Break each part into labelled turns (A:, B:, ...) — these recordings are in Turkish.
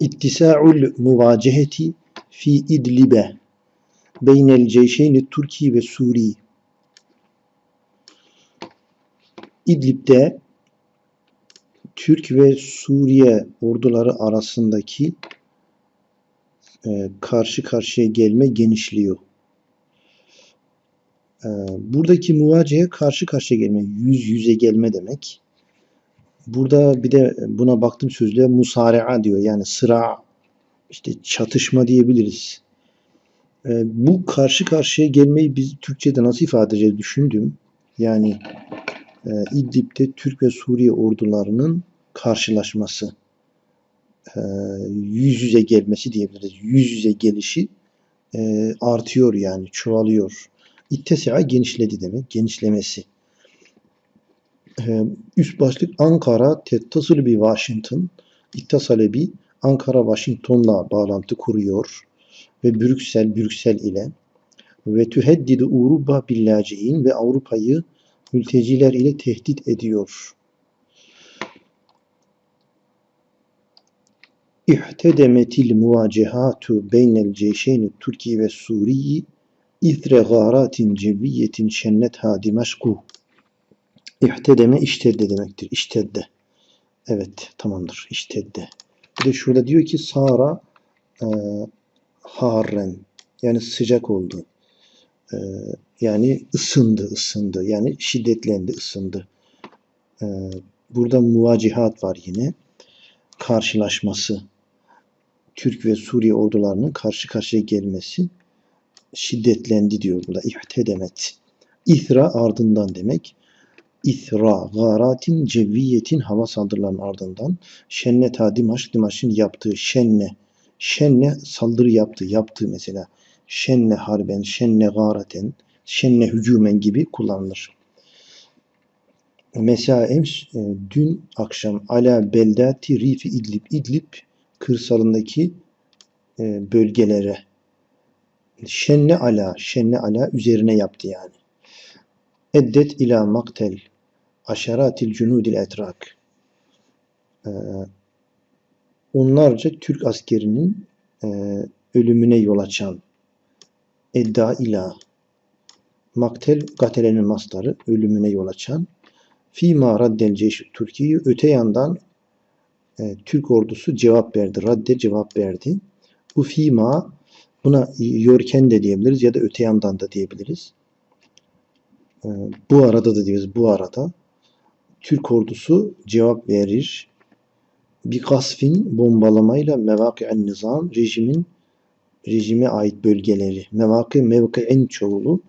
A: İttisa'ul muvaceheti fi İdlib'e beynel ceyşeyni Türkiye ve Suriye. İdlib'de Türk ve Suriye orduları arasındaki e, karşı karşıya gelme genişliyor. E, buradaki muvacehe karşı karşıya gelme, yüz yüze gelme demek. Burada bir de buna baktım sözlüğe musari'a diyor. Yani sıra, işte çatışma diyebiliriz. E, bu karşı karşıya gelmeyi biz Türkçe'de nasıl ifade edeceğiz düşündüm. Yani e, İdlib'de Türk ve Suriye ordularının karşılaşması. E, yüz yüze gelmesi diyebiliriz. Yüz yüze gelişi e, artıyor yani çoğalıyor. İttesi'a genişledi demek. Genişlemesi. E, üst başlık Ankara tettasıl bir Washington. İttasale bir Ankara Washington'la bağlantı kuruyor ve Brüksel Brüksel ile ve tüheddidu Uruba billaciin ve Avrupa'yı mülteciler ile tehdit ediyor. İhtedemetil muvacehatu beynel ceyşeyni Türkiye ve Suriye İthre garatin ceviyetin şennetha Dimaşku. İhtedeme iştedde demektir. İştedde. Evet tamamdır. İştedde. Bir de şurada diyor ki Sara e, harren yani sıcak oldu. E, yani ısındı, ısındı. Yani şiddetlendi, ısındı. E, burada muvacihat var yine. Karşılaşması. Türk ve Suriye ordularının karşı karşıya gelmesi şiddetlendi diyor burada. İhtedemet. İthra ardından demek. İthra, garatin, ceviyetin hava saldırılarının ardından. Şenneta Dimaş, Dimaş'ın yaptığı şenne. Şenne saldırı yaptı, yaptığı mesela. Şenne harben, şenne garaten, şenne hücumen gibi kullanılır. Mesela ems e, dün akşam ala beldati rifi İdlib, İdlib kırsalındaki e, bölgelere şenne ala, şenne ala üzerine yaptı yani. Eddet ila maktel aşaratil cunudil etrak. Ee, onlarca Türk askerinin e, ölümüne yol açan edda ila maktel gatelenin mastarı ölümüne yol açan fîmâ raddel ceyş Türkiye öte yandan e, Türk ordusu cevap verdi. Radde cevap verdi. Bu fîmâ Buna yorken de diyebiliriz ya da öte yandan da diyebiliriz. Ee, bu arada da diyoruz bu arada. Türk ordusu cevap verir. Bir gasfin bombalamayla mevaki nizam rejimin rejime ait bölgeleri. Mevaki mevki en çoğulu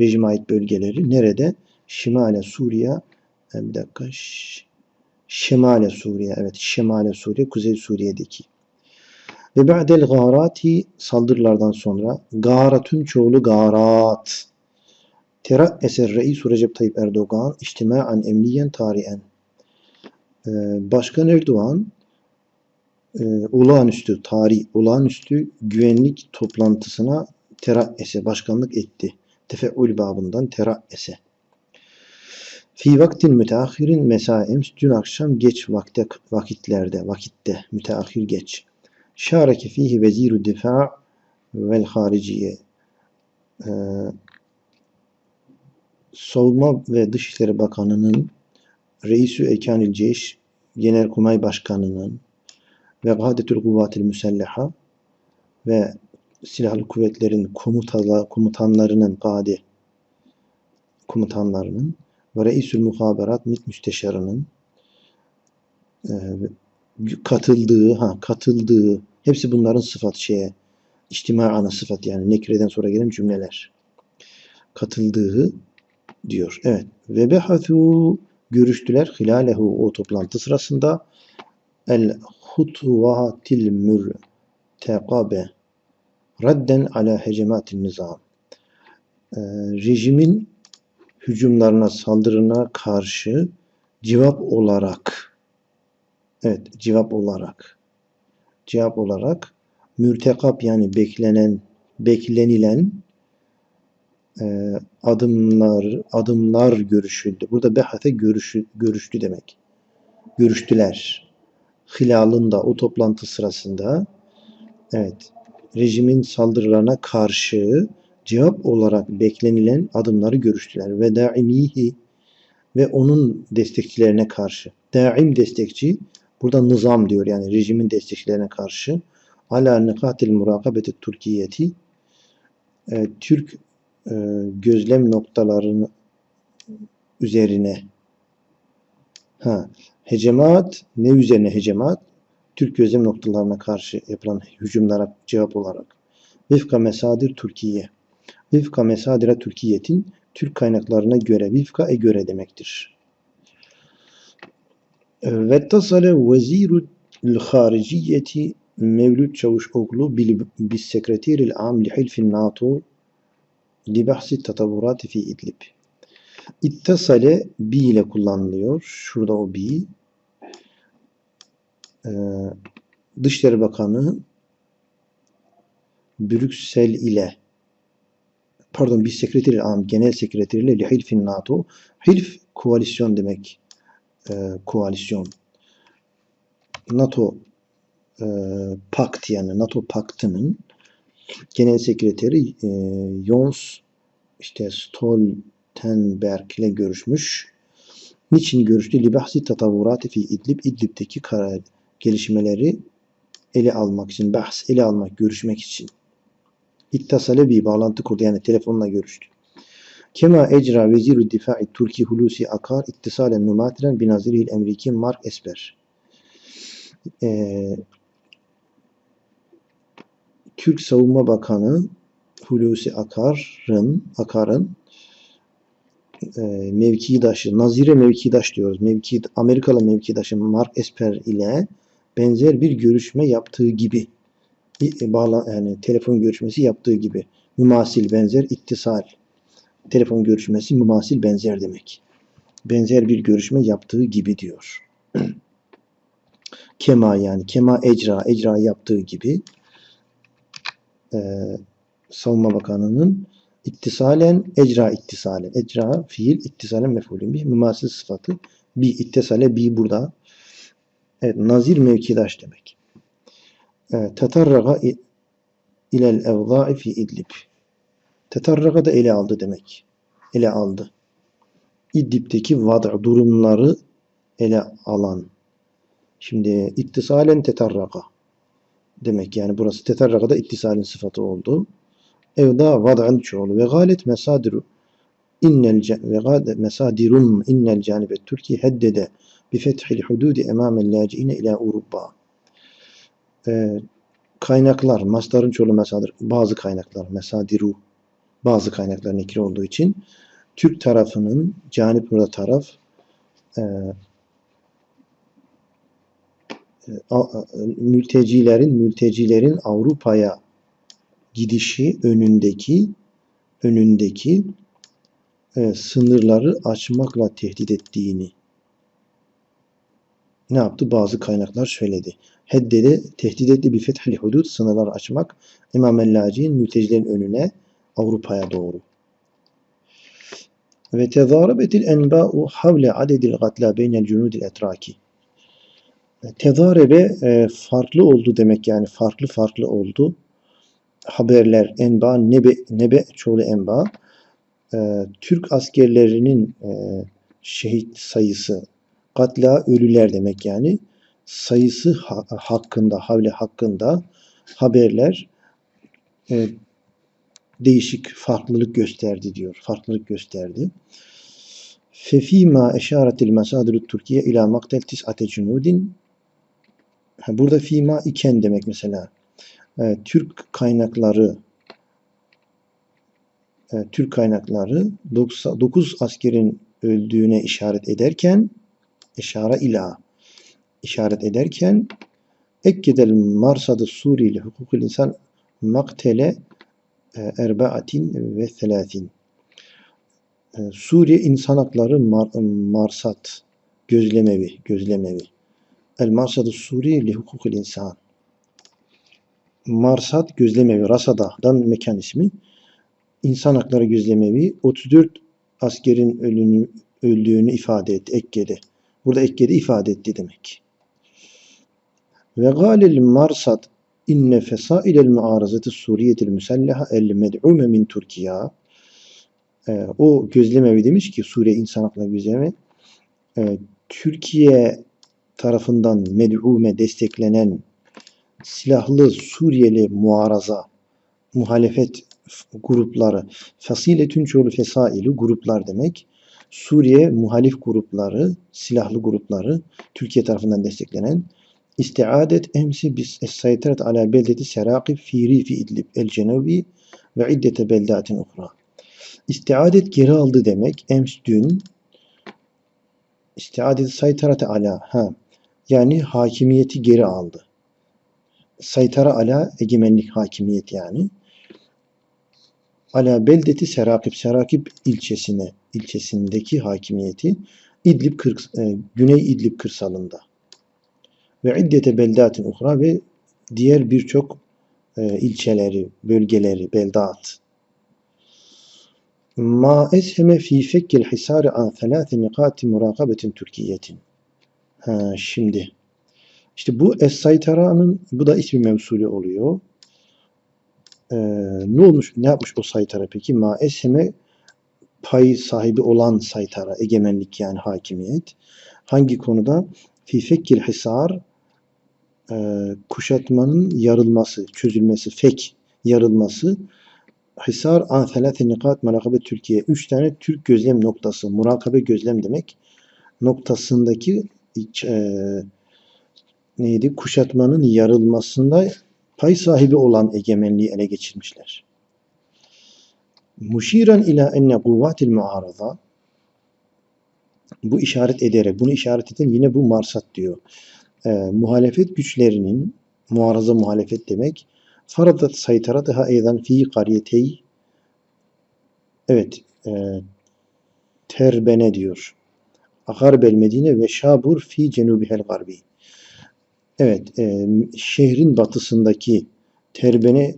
A: rejime ait bölgeleri nerede? Şimale Suriye bir dakika Şimale Suriye evet Şimale Suriye Kuzey Suriye'deki ve ba'del gârati saldırılardan sonra gâratün çoğulu gârat. Tera eser reis Recep Tayyip Erdoğan içtima'an emniyen tarihen. Ee, Başkan Erdoğan e, olağanüstü tarih, olağanüstü güvenlik toplantısına teraesse, başkanlık etti. Tefeül babından teraesse. Fi vaktin müteahhirin mesaims dün akşam geç vakte, vakitlerde, vakitte, müteahhir geç. Şareke fihi vezirü difa vel hariciye. Ee, Savunma ve Dışişleri Bakanı'nın Reisü Ekanil Ceyş Genelkurmay Başkanı'nın ve Gadetül Kuvvatil Müselleha ve silahlı kuvvetlerin komutalar, komutanlarının gade komutanlarının ve Reisül Muhaberat MİT Müsteşarı'nın e, katıldığı, ha katıldığı, hepsi bunların sıfat şeye, içtima ana sıfat yani nekreden sonra gelen cümleler. Katıldığı diyor. Evet. Ve behathu görüştüler hilalehu o toplantı sırasında el hutvatil mürtekabe radden ala hecematin nizam. Ee, rejimin hücumlarına, saldırına karşı cevap olarak Evet, cevap olarak. Cevap olarak mürtekap yani beklenen, beklenilen e, adımlar adımlar görüşüldü. Burada behate görüşü, görüştü demek. Görüştüler. hilalında o toplantı sırasında evet rejimin saldırılarına karşı cevap olarak beklenilen adımları görüştüler ve daimihi ve onun destekçilerine karşı. Daim destekçi burada nizam diyor yani rejimin destekçilerine karşı. Ala nikatil murakabeti Türkiye'ti e, Türk e, gözlem noktalarını üzerine. Ha hecemat ne üzerine hecemat Türk gözlem noktalarına karşı yapılan hücumlara cevap olarak. Vifka mesadir Türkiye. Vifka mesadire Türkiye'tin Türk kaynaklarına göre vifka e göre demektir. Ve tasale vezirul hariciyeti Mevlüt Çavuşoğlu bis sekreteril am li hilfin NATO li bahsi tatavurati fi İdlib. İttasale bi ile kullanılıyor. Şurada o bi. Ee, Dışişleri Bakanı Brüksel ile pardon bir sekreteri am genel sekreteriyle hilfin NATO hilf koalisyon demek e, koalisyon NATO e, pakt yani NATO paktının genel sekreteri e, Jens işte Stoltenberg ile görüşmüş. Niçin görüştü? Libahsi tatavurati fi İdlib. İdlib'deki karar gelişmeleri ele almak için, bahs ele almak, görüşmek için. İttasale bir bağlantı kurdu. Yani telefonla görüştü. Kema ecra veziru difa'i Türkiye Hulusi Akar ittisalen mümatilen binaziril Emriki Mark Esper. Ee, Türk Savunma Bakanı Hulusi Akar'ın Akar'ın e, mevkidaşı, Nazire mevkidaş diyoruz. Mevki, Amerikalı mevkidaşı Mark Esper ile benzer bir görüşme yaptığı gibi e, bağla, yani telefon görüşmesi yaptığı gibi mümasil benzer ittisal telefon görüşmesi mümasil benzer demek. Benzer bir görüşme yaptığı gibi diyor. Kema yani kema ecra ecra yaptığı gibi e, Savunma Bakanı'nın ittisalen ecra ittisalen ecra fiil ittisalen mef'ulün bir mümasil sıfatı. Bir ittisale bir burada. Evet nazir mevkidaş demek. E, tetarraga ilel evzai fi idlib. Tetarraga da ele aldı demek. Ele aldı. İdlib'deki vada durumları ele alan. Şimdi ittisalen tetarraga demek yani burası tetarragada ittisalin sıfatı oldu. Evda vad'an çoğulu ve galet mesadiru innel ve galet mesadirun innel canibet Türkiye heddede bi fethil hududi emamel laciine ila Avrupa. Ee, kaynaklar, mastarın çoğulu mesadir, bazı kaynaklar, mesadiru, bazı kaynaklar nekir olduğu için Türk tarafının, canip burada taraf, e, mültecilerin mültecilerin Avrupa'ya gidişi önündeki önündeki e, sınırları açmakla tehdit ettiğini ne yaptı? Bazı kaynaklar söyledi. Heddede tehdit etti bir fethli hudud sınırları açmak İmam el mültecilerin önüne Avrupa'ya doğru. Ve tezarabetil enba'u havle adedil gatla beynel cunudil etraki. Tezarebe e, farklı oldu demek yani farklı farklı oldu. Haberler, enba, nebe, nebe çoğulu enba. E, Türk askerlerinin e, şehit sayısı, katla ölüler demek yani. Sayısı ha hakkında, havle hakkında haberler e, değişik farklılık gösterdi diyor. Farklılık gösterdi. Fefima eşaretil mesadirü Türkiye ila maktel tis'ate cunudin Burada fima iken demek mesela. E, Türk kaynakları e, Türk kaynakları 9 askerin öldüğüne işaret ederken işare ila işaret ederken ekkedel marsadı Suriyeli hukukul insan maktele e, erbaatin ve selâsin e, Suriye insan hakları mar, marsat gözlemevi gözlemevi El Marsad-ı Suri li hukukul insan. Marsat gözlemevi, Rasada'dan mekan ismi. İnsan hakları gözlemevi 34 askerin ölünü, öldüğünü ifade etti Ekke'de. Burada Ekke'de ifade etti demek. Ve gâlel marsat inne fesailel muarazati suriyetil müselleha el med'ume min Türkiye. Ee, o gözlemevi demiş ki Suriye İnsan Hakları Gözlemi e, Türkiye tarafından med'ume desteklenen silahlı Suriyeli muaraza muhalefet grupları fasiletün çoğulu fesaili gruplar demek. Suriye muhalif grupları, silahlı grupları Türkiye tarafından desteklenen istiadet emsi bis es-sayteret ala beldeti serakib fi rifi idlib el cenubi ve iddete beldatin uhra. İstiadet geri aldı demek. Ems dün istiadet saytarate ala ha yani hakimiyeti geri aldı. Saytara ala egemenlik hakimiyet yani. Ala beldeti Serakip, Serakip ilçesine, ilçesindeki hakimiyeti İdlib kır, e, Güney İdlib kırsalında ve iddete beldatin uhra ve diğer birçok e, ilçeleri, bölgeleri, beldat. Ma esheme fi fekkil hisari an thalâthi nikâti murakabetin Türkiye'tin. Ha, şimdi işte bu Es-Saytara'nın bu da ismi mevsulü oluyor. Ee, ne olmuş, ne yapmış o Saytara peki? Ma Esheme pay sahibi olan Saytara, egemenlik yani hakimiyet. Hangi konuda? Fi fekkil hisar e, kuşatmanın yarılması, çözülmesi, fek yarılması Hisar an felâfe nikat murakabe Türkiye. Üç tane Türk gözlem noktası. Murakabe gözlem demek. Noktasındaki e, neydi? Kuşatmanın yarılmasında pay sahibi olan egemenliği ele geçirmişler. Muşiren ila enne kuvvatil muarada bu işaret ederek, bunu işaret eden yine bu marsat diyor. E, muhalefet güçlerinin, muaraza muhalefet demek, faradat saytarataha eydan fi kariyetey evet e, terbene diyor. Garbel Medine ve Şabur fi cenubihel garbi. Evet, e, şehrin batısındaki Terbene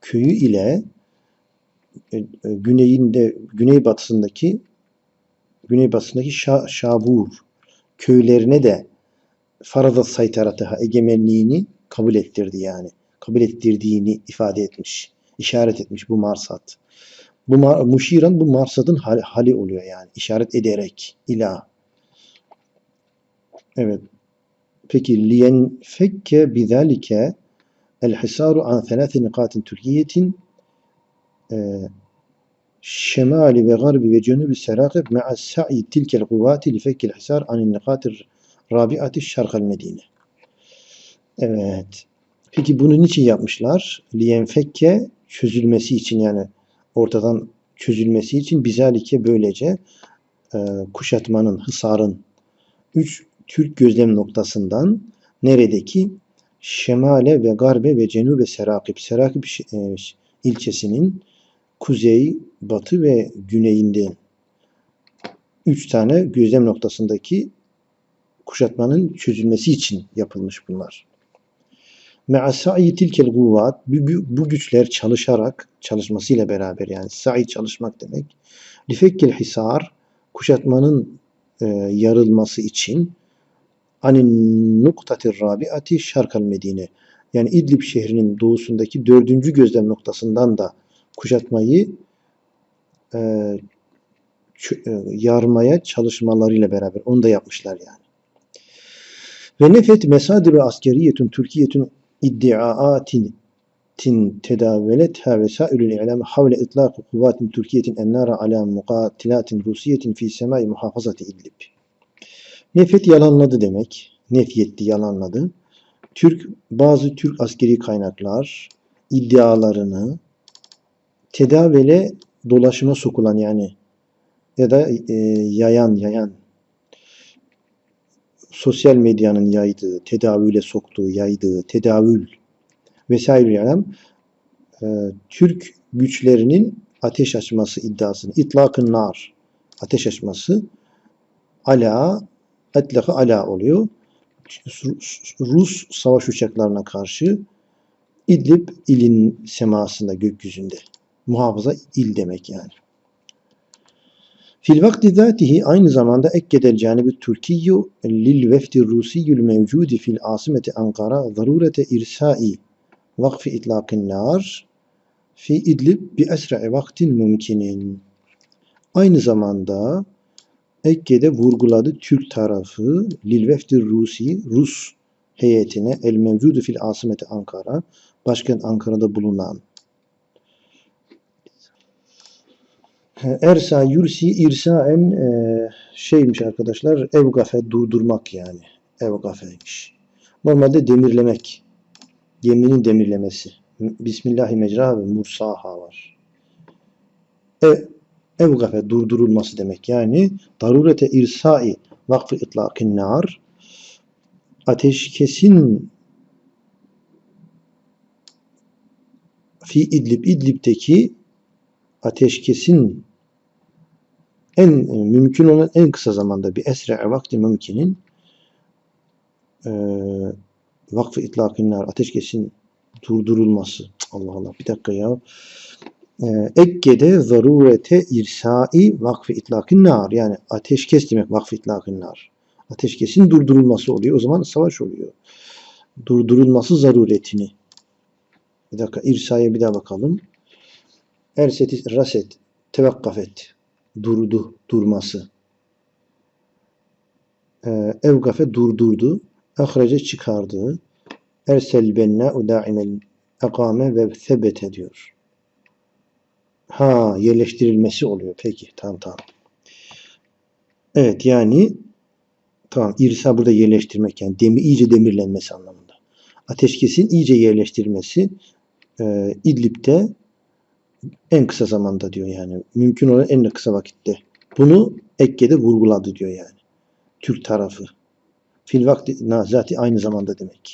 A: köyü ile e, e, güneyinde güney batısındaki güney batısındaki Şa, Şabur köylerine de Faradat saytaratıha egemenliğini kabul ettirdi yani. Kabul ettirdiğini ifade etmiş. işaret etmiş bu marsat. Bu muşiran bu marsadın hali, hali oluyor yani. işaret ederek ilah. Evet. Peki liyen fekke bizalike el hisaru an thalâthi nikatin Türkiye'tin şemali ve garbi ve cenubi serakib ma'a sa'i tilkel kuvvati li fekkil hisar anin nikatir rabi'ati şarkal medine. Evet. Peki bunu niçin yapmışlar? Liyen fekke çözülmesi için yani ortadan çözülmesi için bizalike böylece e, kuşatmanın, hısarın üç Türk gözlem noktasından neredeki Şemale ve Garbe ve Cenube Serakip, Serakip e, ilçesinin kuzey, batı ve güneyinde üç tane gözlem noktasındaki kuşatmanın çözülmesi için yapılmış bunlar. Me'a sa'i tilkel kuvvat bu güçler çalışarak çalışmasıyla beraber yani sa'i çalışmak demek. Lifekkil hisar kuşatmanın e, yarılması için anin nuktatir rabiati şarkal medine yani İdlib şehrinin doğusundaki dördüncü gözlem noktasından da kuşatmayı e, e, yarmaya çalışmalarıyla beraber onu da yapmışlar yani. Ve nefet mesadiru askeriyetun Türkiye'tun iddiaatin tin tedaveletha vesailül i'lam havle itlaq kuvvatin Türkiye'tin ennara ala mukatilatin Rusiyetin fi semai muhafazati İdlib. Nefet yalanladı demek. Nefyetti, yalanladı. Türk bazı Türk askeri kaynaklar iddialarını tedavele dolaşıma sokulan yani ya da e, yayan yayan sosyal medyanın yaydığı, tedavüle soktuğu, yaydığı, tedavül vesaire yani e, Türk güçlerinin ateş açması iddiasını, itlakın nar, ateş açması ala, etlakı ala oluyor. Rus savaş uçaklarına karşı İdlib ilin semasında, gökyüzünde. Muhafaza il demek yani. Fil vakti zatihi aynı zamanda ekkedel canibi Türkiyyu lil vefdi Rusiyyül mevcudi fil asimeti Ankara zarurete irsai vakfi itlaqin nar fi idlib bi esra'i vaktin mümkinin. Aynı zamanda Ekke'de vurguladı Türk tarafı lil vefdi Rusi Rus heyetine el mevcudu fil asimeti Ankara başkent Ankara'da bulunan Ersa yursi irsaen e, şeymiş arkadaşlar evgafe durdurmak yani. Evgafeymiş. Normalde demirlemek. Geminin demirlemesi. Bismillahi mecra ve mursaha var. Ev, evgafe durdurulması demek. Yani darurete irsai vakfı itlaqin nar ateşkesin fi İdlib İdlib'teki ateşkesin en e, mümkün olan en kısa zamanda bir esre vakti mümkinin e, vakfı itlaqin nar ateşkesin durdurulması. Allah Allah bir dakika ya. E, Ekke'de zarurete irsai vakfı itlaqin nar yani ateşkes demek vakfı itlaqin nar. Ateşkesin durdurulması oluyor. O zaman savaş oluyor. Durdurulması zaruretini. Bir dakika irsaya bir daha bakalım. Erseti raset tevakkafet durdu durması. Ee, evgafe durdurdu. Ahrece çıkardı. Ersel benna daimel akame ve sebete diyor. Ha yerleştirilmesi oluyor. Peki tamam tamam. Evet yani tamam irsa burada yerleştirmek yani demir iyice demirlenmesi anlamında. Ateşkesin iyice yerleştirilmesi e, İdlib'de en kısa zamanda diyor yani. Mümkün olan en kısa vakitte. Bunu Ekke'de vurguladı diyor yani. Türk tarafı. Fil vakti nazati aynı zamanda demek.